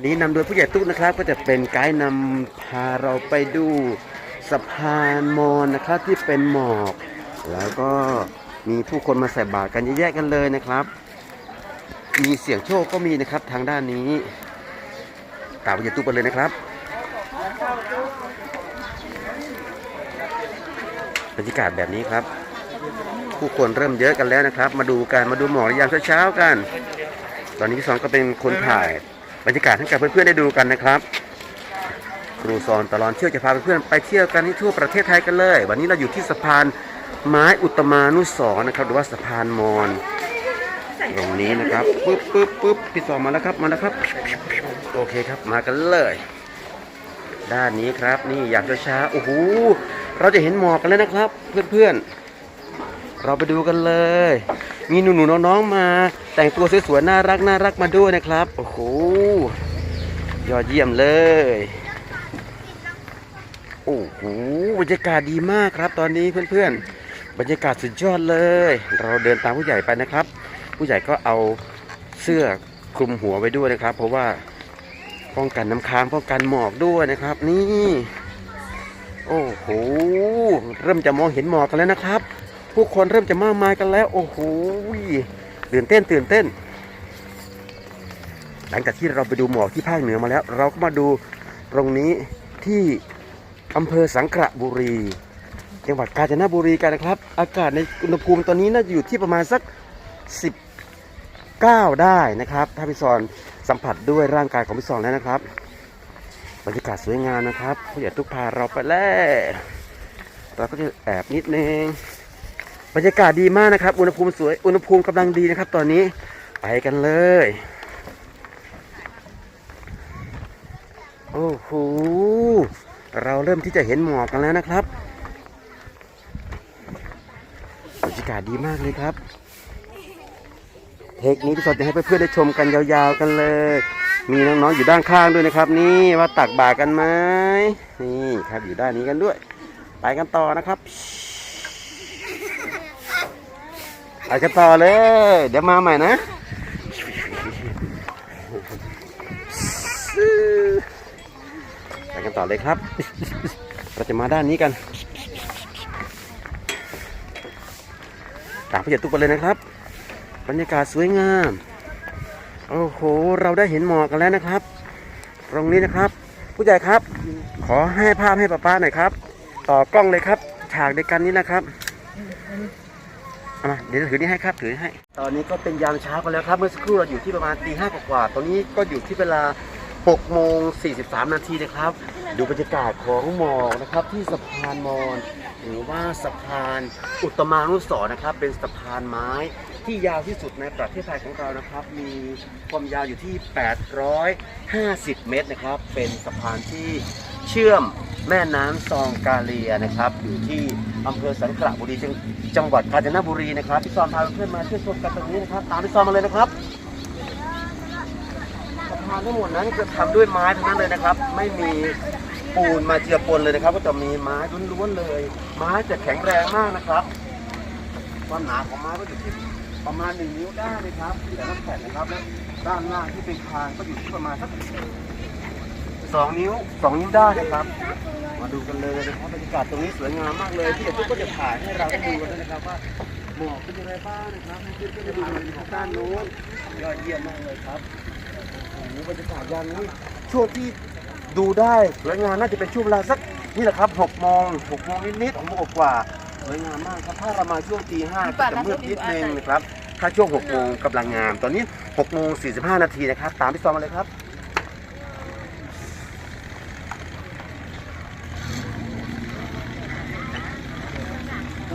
วันนี้นำโดยผู้ใหญ่ตุ๊กนะครับ ก็จะเป็นไกด์นำพาเราไปดูสะพานมอญนะครับที่เป็นหมอก แล้วก็มีผู้คนมาใส่บาตรกันเยอะแยะกันเลยนะครับ มีเสียงโชคก็มีนะครับทางด้านนี้ตามผู้ใหญ่ตุ๊กไปเลยนะครับบรรยากาศแบบนี้ครับ ผู้คนเริ่มเยอะกันแล้วนะครับ มาดูกันมาดูหมอกยามเช้าๆกัน ตอนนี้พี่สอนก็เป็นคนถ่าย บรรยากาศให้กับเพื่อนๆได้ดูกันนะครับ ครูสอนตลอดเที่ยวจะพาเพื่อนๆไปเที่ยวกันที่ทั่วประเทศไทยกันเลย วันนี้เราอยู่ที่สะพานไม้อุตมานุสรณ์นะครับ หรือว่าสะพานมอญตรงนี้นะครับปึ๊บปึ๊บปึ๊บพี่สอนมาแล้วครับมาแล้วครับ โอเคครับมากันเลย ด้านนี้ครับนี่อยากจะช้าโอ้โหเราจะเห็นหมอกกันแล้วนะครับ เพื่อนๆ เราไปดูกันเลย มีหนูๆน้องๆมา แต่งตัวสวยๆน่ารักน่ารักมาด้วยนะครับ โอ้โห ยอดเยี่ยมเลย โอ้โห บรรยากาศดีมากครับตอนนี้เพื่อนๆ บรรยากาศสุดยอดเลย เราเดินตามผู้ใหญ่ไปนะครับ ผู้ใหญ่ก็เอาเสื้อคลุมหัวไว้ด้วยนะครับ เพราะว่าป้องกันน้ำค้างป้องกันหมอกด้วยนะครับ นี่ โอ้โห เริ่มจะมองเห็นหมอกกันแล้วนะครับ ผู้คนเริ่มจะมากมายกันแล้ว โอ้โหตื่นเต้นตื่นเต้น หลังจากที่เราไปดูหมอกที่ภาคเหนือมาแล้ว เราก็มาดูตรงนี้ที่อำเภอสังขละบุรี จังหวัดกาญจนบุรีกันนะครับ อากาศในอุณหภูมิตอนนี้น่าจะอยู่ที่ประมาณสัก 19 ได้นะครับ ถ้าพี่ซอนสัมผัสด้วยร่างกายของพี่ซอนแล้วนะครับบรรยากาศสวยงามนะครับผู้ใหญ่ทุกพาเราไปแล้วเราก็จะแอบนิดนึง บรรยากาศดีมากนะครับ อุณหภูมิสวย อุณหภูมิกำลังดีนะครับ ตอนนี้ไปกันเลย โอ้โห เราเริ่มที่จะเห็นหมอกกันแล้วนะครับ บรรยากาศดีมากเลยครับ เทคนี้พี่สอนจะให้เพื่อนๆได้ชมกันยาวๆกันเลย มีน้องๆอยู่ด้านข้างด้วยนะครับ นี่ว่าตักบาตรกันไหมนี่ครับอยู่ด้านนี้กันด้วย ไปกันต่อนะครับ ไปกันต่อเลย เดี๋ยวมาใหม่นะไปกันต่อเลยครับ เราจะมาด้านนี้กันตามพี่ใหญ่ตุ๊กไปเลยนะครับ บรรยากาศสวยงาม โอ้โห เราได้เห็นหมอกกันแล้วนะครับ ตรงนี้นะครับ ผู้ใหญ่ครับ ขอให้ภาพให้ป้าป้าหน่อยครับ ต่อกล้องเลยครับ ฉากเดียวกันนี้นะครับ เอามาเดี๋ยวถือนี่ให้ครับถือนี่ให้ ตอนนี้ก็เป็นยามเช้ากันแล้วครับ เมื่อสักครู่เราอยู่ที่ประมาณตีห้ากว่าๆตอนนี้ก็อยู่ที่เวลา6โมง43 นาทีนะครับ ดูบรรยากาศของหมอกนะครับที่สะพานมอญหรือว่าสะพานอุตมานุสรณ์นะครับ เป็นสะพานไม้ที่ยาวที่สุดในประเทศไทยของเรานะครับ มีความยาวอยู่ที่ 850 เมตรนะครับ เป็นสะพานที่เชื่อม แม่น้ำซองกาเลียนะครับอยู่ที่อำเภอสังขละบุรีจังจังหวัดกาญจนบุรีนะครับพี่ซอมพาเพื่อนมาเที่ยวชมกันตรงนี้นะครับตามพี่ซอมมาเลยนะครับสะพานทั้งหมดนั้นจะทำด้วยไม้ทั้งนั้นเลยนะครับ ไม่มีปูนมาเจือปนเลยนะครับ ก็จะมีไม้ล้วนๆเลย ไม้จะแข็งแรงมากนะครับ ความหนาของไม้ก็อยู่ที่ประมาณหนึ่งนิ้วได้นะครับแต่ละแผ่นนะครับและด้านล่างที่เป็นคานก็อยู่ที่ประมาณสัก สองนิ้วสองนิ้วได้นะครับ มาดูกันเลยนะครับบรรยากาศตรงนี้สวยงามมากเลยที่เด็กทุกก็จะถ่ายให้เราได้ดูกันด้วยนะครับว่าหมอกเป็นยังไงบ้างนะครับให้นได้ดูทางด้านโน้นยอดเยี่ยมมากเลยครับโอ้โหบรรยากาศยามนี้ช่วงที่ดูได้สวยงามน่าจะเป็นช่วงเวลาสักนี่แหละครับ6โมง6โมงนิดๆ6โมงกว่าสวยงามมากครับถ้าเรามาช่วงตีห้าก็จะมืดนิดนึงนะครับถ้าช่วง6โมงกำลังงาม ตอนนี้6โมง45 นาทีนะครับ ตามพี่ซอมมาเลยครับ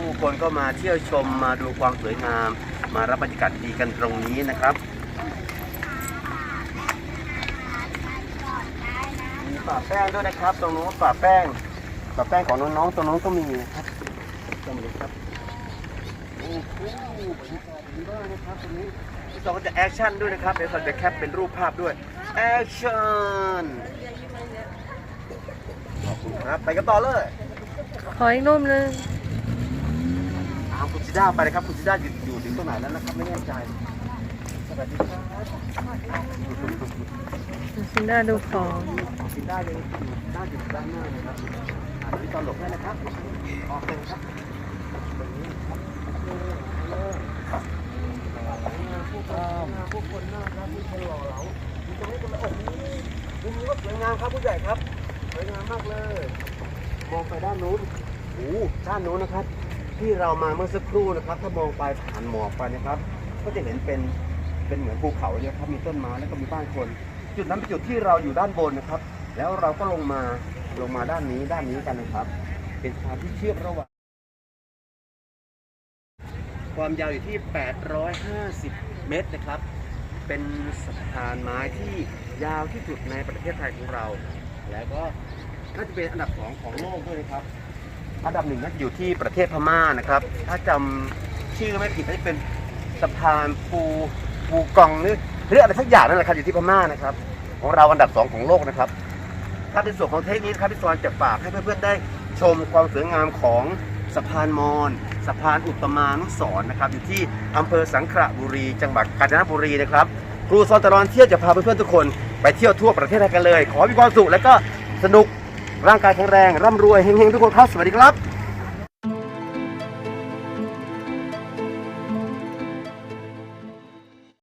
ผู้คนก็มาเที่ยวชมมาดูความสวยงาม มารับบรรยากาศดีกันตรงนี้นะครับมีป่าแป้งด้วยนะครับ ตรงนู้นป่าแป้งป่าแป้งของน้องๆตรงนู้นก็มีนะครับจำเลยครับโอ้โหบรรยากาศดีมากนะครับตรงนี้พี่สองก็จะแอคชั่นด้วยนะครับเดี๋ยวเราจะแคปเป็นรูปภาพด้วยแอคชั่นขอบคุณครับไปกันต่อเลย ขออีกนุ่มนึง ด้าไปเลยครับคุณซิด้าอยู่อยู่ถึงตรงไหนแล้วนะครับไม่แน่ใจวัสดีครับซินด้าดูของกินได้เลยด้านอยู่ด้านหน้านะครับอ่าที่ตอนหลบได้นะครับออกเลยครับตรงนี้ครับผู้คนผู้คนน่ารักผู้คนหล่อเหลามีตรงนี้ตรงนี้โอ้โหมุมนี้ก็สวยงามครับผู้ใหญ่ครับสวยงามมากเลย มองไปด้านนู้นโอ้โหด้านนู้นนะครับ ที่เรามาเมื่อสักครู่นะครับ ถ้ามองไปผ่านหมอกไปนะครับ ก็จะเห็นเป็นเป็นเหมือนภูเขาเนี่ยครับมีต้นไม้แล้วก็มีบ้านคน จุดนั้นเป็นจุดที่เราอยู่ด้านบนนะครับ แล้วเราก็ลงมาลงมาด้านนี้ด้านนี้กันนะครับ เป็นทางที่เชื่อมระหว่างความยาวอยู่ที่ 850 เมตรนะครับ เป็นสะพานไม้ที่ยาวที่สุดในประเทศไทยของเรา แล้วก็น่าจะเป็นอันดับสองของโลกด้วยนะครับ อันดับหนึ่งน่าจะอยู่ที่ประเทศพม่านะครับ ถ้าจำชื่อไม่ผิดน่าจะเป็นสะพานปูปูกองหรือหรืออะไรสักอย่างนั่นแหละครับอยู่ที่พม่านะครับ ของเราอันดับสองของโลกนะครับ ถ้าในส่วนของเทคนิคครับพี่สอนจะฝากให้เพื่อนๆได้ชมความสวยงามของสะพานมอญสะพานอุตตมานุสรณ์นะครับ อยู่ที่อำเภอสังขละบุรี จังหวัดกาญจนบุรีนะครับ ครูสอนตะลอดเที่ยวจะพาเพื่อนๆทุกคนไปเที่ยวทั่วประเทศไทยกันเลย ขอให้มีความสุขและก็สนุก ร่างกายแข็งแรง ร่ำรวยเฮงๆทุกคนครับ สวัสดีครับ